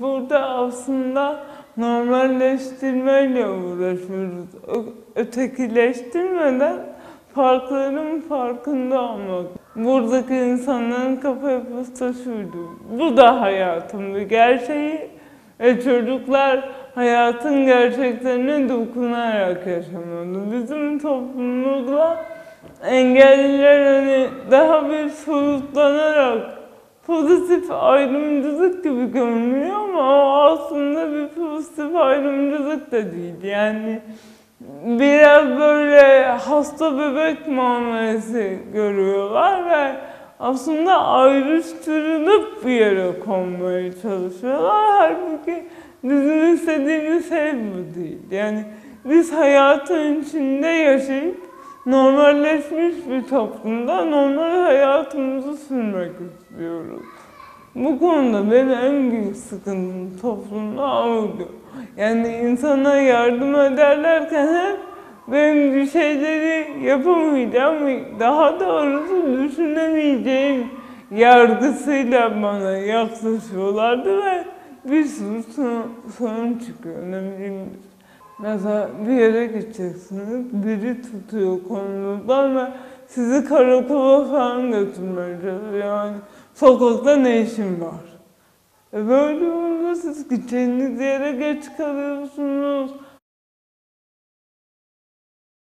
Burada aslında normalleştirmeyle uğraşıyoruz. Ötekileştirmeden farkların farkında olmak. Buradaki insanların kafa yapısı şuydu. Bu da hayatın bir gerçeği. Ve çocuklar hayatın gerçeklerine dokunarak yaşamalı. Bizim toplumumuzda engelliler hani daha bir soyutlanarak pozitif ayrımcılık gibi görünüyor ama o aslında bir pozitif ayrımcılık da değil. Yani biraz böyle hasta bebek muamelesi görüyorlar ve aslında ayrıştırılıp bir yere konmaya çalışıyorlar. Halbuki bizim istediğimiz şey bu değil. Yani biz hayatın içinde yaşayıp normalleşmiş bir toplumda normal hayatımızı sürmek istiyoruz. Bu konuda benim en büyük sıkıntım toplumda oydu. Yani insana yardım ederlerken hep benim bir şeyleri yapamayacağım, daha doğrusu düşünemeyeceğim yargısıyla bana yaklaşıyorlardı ve bir sürü sorun- çıkıyor. Ne bileyim Mesela bir yere gideceksiniz, biri tutuyor kolunuzdan ve sizi karakola falan götürmeye çalışıyor. Yani sokakta ne işin var? E böyle olunca siz gideceğiniz yere geç kalıyorsunuz.